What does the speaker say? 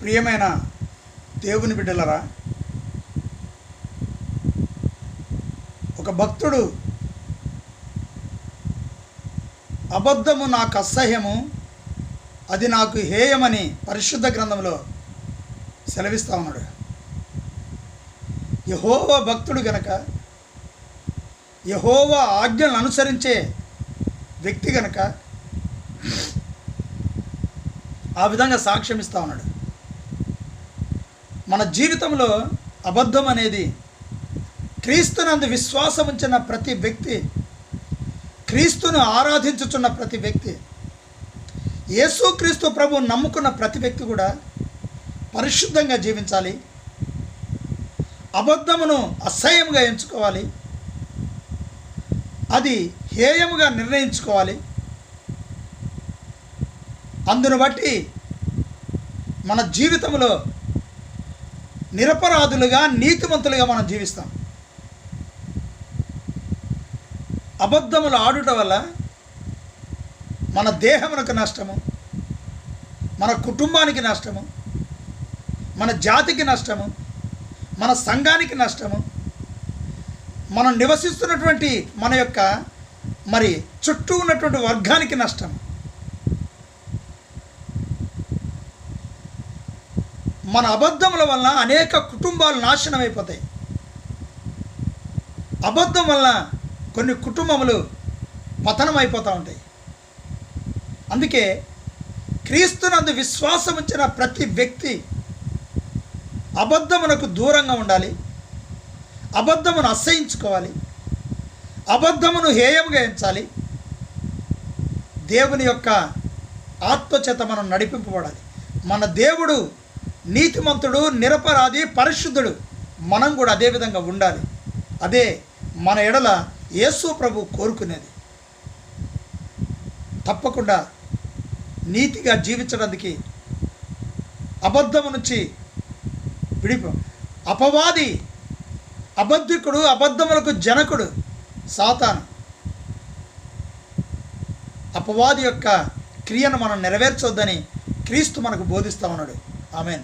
ప్రియమైన దేవుని బిడ్డలరా ఒక భక్తుడు అబద్ధము నాకు అసహ్యము అది నాకు హేయమని పరిశుద్ధ గ్రంథంలో సెలవిస్తా ఉన్నాడు. యహోవ భక్తుడు గనక యహోవ ఆజ్ఞలను అనుసరించే వ్యక్తి గనక ఆ విధంగా సాక్ష్యం ఇస్తా ఉన్నాడు. మన జీవితంలో అబద్ధం అనేది క్రీస్తునందు విశ్వాసం ఉంచిన ప్రతి వ్యక్తి క్రీస్తును ఆరాధించుచున్న ప్రతి వ్యక్తి యేసుక్రీస్తు ప్రభు నమ్ముకున్న ప్రతి వ్యక్తి కూడా పరిశుద్ధంగా జీవించాలి అబద్ధమును అసహ్యంగా ఎంచుకోవాలి అది హేయముగా నిర్ణయించుకోవాలి. అందును బట్టి మన జీవితంలో నిరపరాధులుగా నీతిమంతులుగా మనం జీవిస్తాం. అబద్ధములు ఆడుట వల్ల మన దేహమునకు నష్టము మన కుటుంబానికి నష్టము మన జాతికి నష్టము మన సంఘానికి నష్టము మనం నివసిస్తున్నటువంటి మన యొక్క మరి చుట్టూ ఉన్నటువంటి వర్గానికి నష్టం మన అబద్ధముల వల్ల అనేక కుటుంబాలు నాశనం అయిపోతాయి అబద్ధం వల్ల కొన్ని కుటుంబములు పతనం అయిపోతూ ఉంటాయి. అందుకే క్రీస్తునందు విశ్వాసం ఉంచిన ప్రతి వ్యక్తి అబద్ధమునకు దూరంగా ఉండాలి. అబద్ధమును అసహించుకోవాలి. అబద్ధమును హేయముగా ఎంచాలి. దేవుని యొక్క ఆత్మచేత మనం నడిపింపబడాలి. మన దేవుడు నీతిమంతుడు నిరపరాధి పరిశుద్ధుడు. మనం కూడా అదే విధంగా ఉండాలి. అదే మన ఎడల యేసు ప్రభు కోరుకునేది. తప్పకుండా నీతిగా జీవించడానికి అబద్ధము నుంచి విడిపో అపవాది అబద్ధికుడు అబద్ధములకు జనకుడు సాతాను. అపవాది యొక్క క్రియను మనం నెరవేర్చొద్దని క్రీస్తు మనకు బోధిస్తా ఉన్నాడు. ఆమెన్.